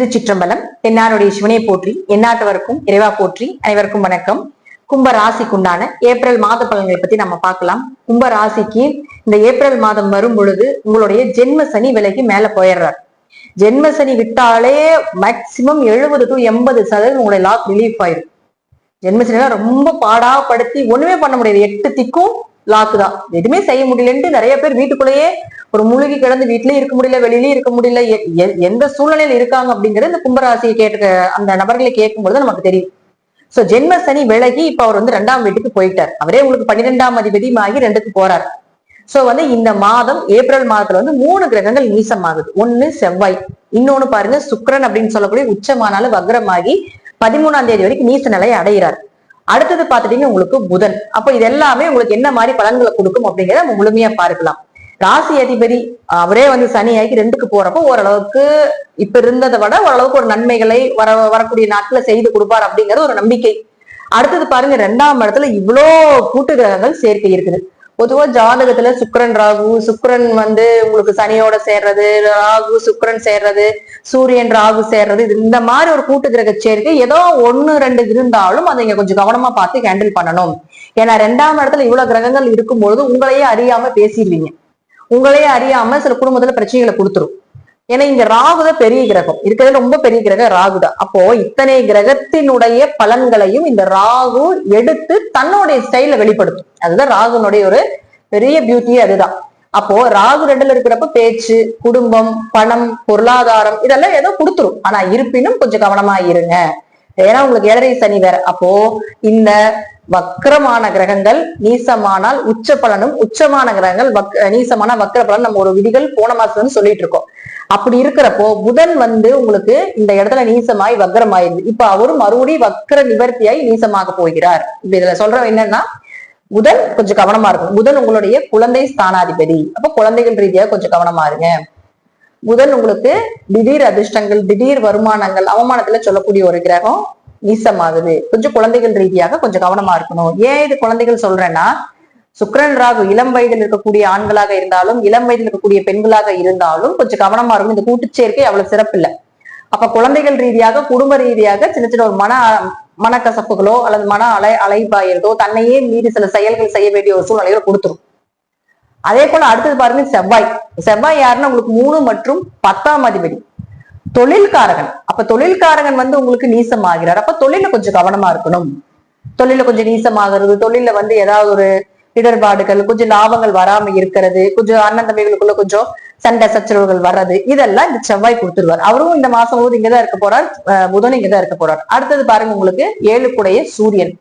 திருச்சிற்றம்பலம் தென்னாருடைய சிவனை போற்றி எந்நாட்டவருக்கும் இறைவா போற்றி அனைவருக்கும் வணக்கம். கும்ப ராசிக்குண்டான ஏப்ரல் மாத பலன்களை பத்தி நம்ம பார்க்கலாம். கும்ப ராசிக்கு இந்த ஏப்ரல் மாதம் வரும் பொழுது உங்களுடைய ஜென்ம சனி விலைக்கு மேல போயிடுறார். ஜென்ம சனி விட்டாலே மேக்சிமம் எழுபது டு எண்பது சதவீதம் உங்களுடைய லாஸ் ரிலீஃப் ஆயிரும். ஜென்ம சனிலாம் ரொம்ப பாடாப்படுத்தி ஒண்ணுமே பண்ண முடியாது. எட்டு திக்கும் லாக்கு தான். எதுவுமே செய்ய முடியலன்ட்டு நிறைய பேர் வீட்டுக்குள்ளேயே ஒரு முழுகி கிடந்து வீட்லயும் இருக்க முடியல வெளியிலயும் இருக்க முடியல எ- எ- எந்த சூழ்நிலையில இருக்காங்க அப்படிங்கறது இந்த கும்பராசியை கேட்டு அந்த நபர்களை கேட்கும்போது நமக்கு தெரியும். சோ ஜென்ம சனி விலகி இப்ப அவர் வந்து ரெண்டாம் வீட்டுக்கு போயிட்டார். அவரே உங்களுக்கு பன்னிரெண்டாம் அதிபதி ஆகி ரெண்டுக்கு போறார். சோ வந்து இந்த மாதம் ஏப்ரல் மாதத்துல வந்து மூணு கிரகங்கள் நீசமாகுது. ஒண்ணு செவ்வாய் இன்னொன்னு பாருங்க சுக்கிரன் அப்படின்னு சொல்லக்கூடிய உச்சமானாலும் வக்ரமாகி பதிமூணாம் தேதி வரைக்கும் நீச நிலையை அடைகிறார். அடுத்தது பாத்துட்டீங்கன்னா உங்களுக்கு புதன். அப்போ இது எல்லாமே உங்களுக்கு என்ன மாதிரி பலன்களை கொடுக்கும் அப்படிங்கிறத நம்ம முழுமையா பார்க்கலாம். ராசி அதிபதி அவரே வந்து சனி ஆகி ரெண்டுக்கு போறப்போ ஓரளவுக்கு இப்ப இருந்ததை விட ஓரளவுக்கு ஒரு நன்மைகளை வர வரக்கூடிய நாட்களை செய்து கொடுப்பார் அப்படிங்கறது ஒரு நம்பிக்கை. அடுத்தது பாருங்க ரெண்டாம் இடத்துல இவ்வளோ கூட்டு கிரகங்கள் சேர்க்கை இருக்குது. பொதுவா ஜாதகத்துல சுக்கரன் ராகு சுக்கரன் வந்து உங்களுக்கு சனியோட சேர்றது ராகு சுக்கரன் சேர்றது சூரியன் ராகு சேர்றது இது இந்த மாதிரி ஒரு கூட்டு கிரக சேர்க்கை ஏதோ ஒன்னு ரெண்டு இருந்தாலும் அதை இங்க கொஞ்சம் கவனமா பார்த்து ஹேண்டில் பண்ணணும். ஏன்னா ரெண்டாம் இடத்துல இவ்வளவு கிரகங்கள் இருக்கும்பொழுது உங்களையே அறியாம பேசிடுவீங்க. உங்களையே அறியாம சில குடும்பத்துல பிரச்சனைகளை கொடுத்துரும். ஏன்னா இங்க ராகுதான் பெரிய கிரகம். இருக்கிறது ரொம்ப பெரிய கிரகம் ராகுதான் அப்போ இத்தனை கிரகத்தினுடைய பலன்களையும் இந்த ராகு எடுத்து தன்னுடைய ஸ்டைல வெளிப்படுத்தும். அதுதான் ராகுனுடைய ஒரு பெரிய பியூட்டியே அதுதான். அப்போ ராகு ரெண்டுல இருக்கிறப்ப பேச்சு குடும்பம் பணம் பொருளாதாரம் இதெல்லாம் ஏதோ கொடுத்துரும். ஆனா இருப்பினும் கொஞ்சம் கவனமா இருங்க. ஏன்னா உங்களுக்கு ஏழரை சனி வேற. அப்போ இந்த வக்கரமான கிரகங்கள் நீசமானால் உச்ச பலனும் உச்சமான கிரகங்கள் வக் நீசமான வக்ர பலன் நம்ம ஒரு விதிகள் போன மாசம் வந்து சொல்லிட்டு இருக்கோம். அப்படி இருக்கிறப்போ புதன் வந்து உங்களுக்கு இந்த இடத்துல நீசமாய் வக்கரமாயிருது இப்ப அவரும் மறுபடியும் வக்கர நிவர்த்தியாய் நீசமாக போகிறார். இப்ப இதுல சொல்றோம் என்னன்னா புதன் கொஞ்சம் கவனமா இருக்கும் புதன் உங்களுடைய குழந்தை ஸ்தானாதிபதி. அப்ப குழந்தைகள் ரீதியா கொஞ்சம் கவனமா இருங்க. புதன் உங்களுக்கு திடீர் அதிர்ஷ்டங்கள் திடீர் வருமானங்கள் அவமானத்துல சொல்லக்கூடிய ஒரு கிரகம் நீசமாகுது. கொஞ்சம் குழந்தைகள் ரீதியாக கொஞ்சம் கவனமா இருக்கணும். ஏன் இது குழந்தைகள் சொல்றேன்னா சுக்கிரன் ராகு இளம் வயதில் இருக்கக்கூடிய ஆண்களாக இருந்தாலும் இளம் வயதில் இருக்கக்கூடிய பெண்களாக இருந்தாலும் கொஞ்சம் கவனமா இருக்கும் இந்த கூட்டுச்சேர்க்கை அவ்வளவு சிறப்பில்லை அப்ப குழந்தைகள் ரீதியாக குடும்ப ரீதியாக சின்ன சின்ன ஒரு மன மனக்கசப்புகளோ அல்லது மன அலை அலைபாயிறதோ தன்னையே மீறி சில செயல்கள் செய்ய வேண்டிய ஒரு சூழ்நிலைகளை கொடுத்துரும். அதே போல அடுத்தது பாருங்க செவ்வாய். செவ்வாய் யாருன்னா உங்களுக்கு மூணு மற்றும் பத்தாம் அதிபதி. தொழில்காரகன். அப்ப தொழில்காரகன் வந்து உங்களுக்கு நீசம் ஆகிறார் அப்ப தொழில கொஞ்சம் கவனமா இருக்கணும். தொழில கொஞ்சம் நீசமாகிறது தொழில வந்து ஏதாவது ஒரு இடர்பாடுகள் கொஞ்சம் லாபங்கள் வராம இருக்கிறது கொஞ்சம் அண்ணன் தம்பிகளுக்குள்ள கொஞ்சம் சண்டை சச்சரவுகள் வர்றது இதெல்லாம் இந்த செவ்வாய் கொடுத்துருவார். அவரும் இந்த மாசம் போது இங்கதான் இருக்க போறார் புதன் இங்கதான் இருக்க போறார். அடுத்தது பாருங்க உங்களுக்கு ஏழு கூடைய சூரியன்.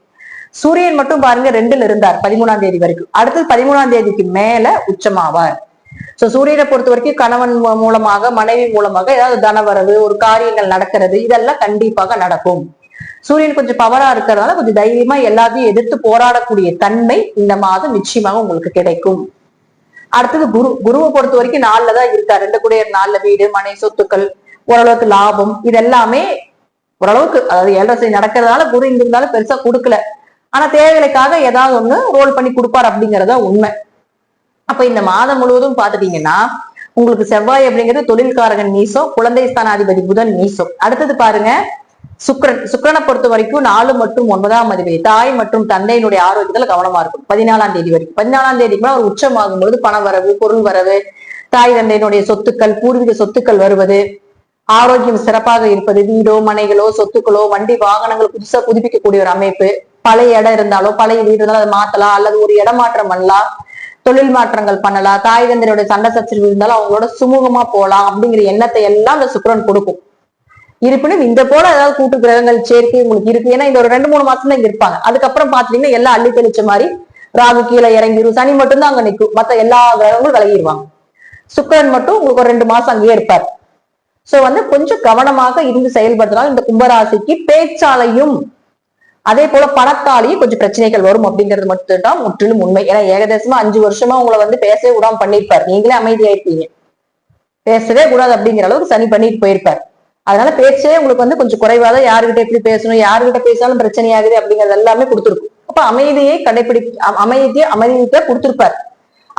சூரியன் மட்டும் பாருங்க ரெண்டுல இருந்தார் பதிமூணாம் தேதி வரைக்கும். அடுத்தது பதிமூணாம் தேதிக்கு மேல உச்சமாவார். சோ சூரியனை பொறுத்த வரைக்கும் கணவன் மூ- மூலமாக மனைவி மூலமாக ஏதாவது தனவரவு ஒரு காரியங்கள் நடக்கிறது இதெல்லாம் கண்டிப்பாக நடக்கும். சூரியன் கொஞ்சம் பவரா இருக்கிறதுனால கொஞ்சம் தைரியமா எல்லாத்தையும் எதிர்த்து போராடக்கூடிய தன்மை இந்த மாதம் நிச்சயமாக உங்களுக்கு கிடைக்கும். அடுத்தது குரு. குருவை பொறுத்த வரைக்கும் நாளில் தான் இருக்கார். ரெண்டு கூட நாலுல வீடு மனை சொத்துக்கள் ஓரளவுக்கு லாபம் இதெல்லாமே ஓரளவுக்கு அதாவது ஏழரை சனி நடக்கிறதுனால குரு இங்க இருந்தாலும் பெருசா கொடுக்கல. ஆனா தேவைகளுக்காக ஏதாவது ஒண்ணு ரோல் பண்ணி கொடுப்பார் அப்படிங்கறத உண்மை. அப்ப இந்த மாதம் முழுவதும் பாத்துட்டீங்கன்னா உங்களுக்கு செவ்வாய் அப்படிங்கிறது தொழில்காரகன் நீசோ குழந்தை ஸ்தானாதிபதி புதன் நீசம் அடுத்தது பாருங்க சுக்ரன் சுக்கிரனை பொறுத்த வரைக்கும் நாலு மற்றும் ஒன்பதாம் அதிபதி. தாய் மற்றும் தந்தையினுடைய ஆரோக்கியத்துல கவனமா இருக்கும் பதினாலாம் தேதி வரைக்கும். பதினாலாம் தேதிக்கு மேல அவர் உச்சமாகும் பொழுது பண வரவு பொருள் வரவு தாய் தந்தையினுடைய சொத்துக்கள் பூர்வீக சொத்துக்கள் வருவது ஆரோக்கியம் சிறப்பாக இருப்பது வீடோ மனைகளோ சொத்துக்களோ வண்டி வாகனங்கள் புதுசா புதுப்பிக்கக்கூடிய ஒரு அமைப்பு. பழைய இடம் இருந்தாலோ பழைய வீடு இருந்தாலும் அதை மாத்தலாம். அல்லது ஒரு இடமாற்றம் பண்ணலாம். தொழில் மாற்றங்கள் பண்ணலாம் தாய் தந்தையுடைய சண்டை சச்சரவு இருந்தாலும் அவங்களோட சுமூகமா போலாம் அப்படிங்கிற எண்ணத்தை எல்லாம் அந்த சுக்கரன் கொடுக்கும். இருப்பினும் இந்த போல ஏதாவது கூட்டு கிரகங்கள் சேர்க்கை உங்களுக்கு இருக்கு. ஏன்னா இந்த ஒரு ரெண்டு மூணு மாசம் தான் இங்க இருப்பாங்க. அதுக்கப்புறம் பாத்தீங்கன்னா எல்லாம் அள்ளி தெளிச்ச மாதிரி ராகு கீழே இறங்கிரும் சனி மட்டும்தான் அங்க நிக்கும். மத்த எல்லா கிரகங்களும் விலகிடுவாங்க சுக்கரன் மட்டும் உங்களுக்கு ஒரு ரெண்டு மாசம் அங்கேயே இருப்பார். சோ வந்து கொஞ்சம் கவனமாக இருந்து செயல்படுத்தினால் இந்த கும்பராசிக்கு பேச்சாலையும் அதே போல பணத்தாலையும் கொஞ்சம் பிரச்சனைகள் வரும் அப்படிங்கிறது மட்டும்தான் முற்றிலும் உண்மை. ஏன்னா ஏகதேசமா அஞ்சு வருஷமா உங்களை வந்து பேசவே விடாம பண்ணிருப்பார் நீங்களே அமைதியாயிருப்பீங்க. பேசவே கூடாது அப்படிங்கிற அளவுக்கு சனி பண்ணிட்டு போயிருப்பார். அதனால பேச்சே உங்களுக்கு வந்து கொஞ்சம் குறைவாதான் யாருகிட்ட எப்படி பேசணும் யாருகிட்ட பேசினாலும் பிரச்சனையாகுது அப்படிங்கறது எல்லாமே கொடுத்துருக்கும். அப்ப அமைதியை கடைபிடி அமைதியை அமைதியை கொடுத்துருப்பார்.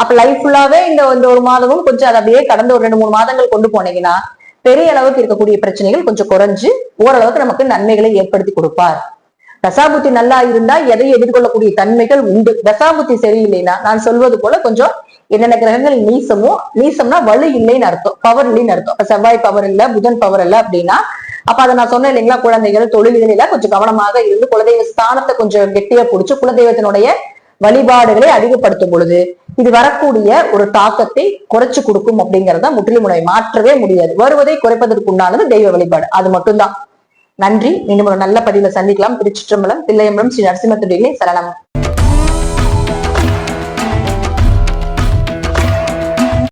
அப்ப லைஃப் ஃபுல்லாவே இந்த இந்த ஒரு மாதமும் கொஞ்சம் அதை அப்படியே கடந்த ஒரு ரெண்டு மூணு மாதங்கள் கொண்டு போனீங்கன்னா பெரிய அளவுக்கு இருக்கக்கூடிய பிரச்சனைகள் கொஞ்சம் குறைஞ்சு ஓரளவுக்கு நமக்கு நன்மைகளை ஏற்படுத்தி கொடுப்பார். தசாபுத்தி நல்லா இருந்தா எதை எதிர்கொள்ளக்கூடிய தன்மைகள் உண்டு. தசாபுத்தி சரியில்லைன்னா நான் சொல்வது போல கொஞ்சம் என்னென்ன கிரகங்கள் நீசமோ நீசம்னா வலு இல்லைன்னு அர்த்தம். பவர் இல்லைன்னு அர்த்தம். செவ்வாய் பவர் இல்ல புதன் பவர் இல்ல அப்படின்னா அப்ப அதை நான் சொன்னேன் இல்லைங்களா குழந்தைகள் தொழில்களில கொஞ்சம் கவனமாக இருந்து குலதெய்வ ஸ்தானத்தை கொஞ்சம் கெட்டியா பிடிச்சு குலதெய்வத்தினுடைய வழிபாடுகளை அதிகப்படுத்தும் பொழுது இது வரக்கூடிய ஒரு தாக்கத்தை குறைச்சு கொடுக்கும் அப்படிங்கறத முற்றிலும் மாற்றவே முடியாது. வருவதை குறைப்பதற்கு உண்டானது தெய்வ வழிபாடு. அது மட்டும்தான். நன்றி. மீண்டும் ஒரு நல்ல பதிவில் சந்திக்கலாம். திருச்சிற்றம்பலம் தில்லையம்பலம் ஸ்ரீ நரசிம்மத்துடைய சரணம்.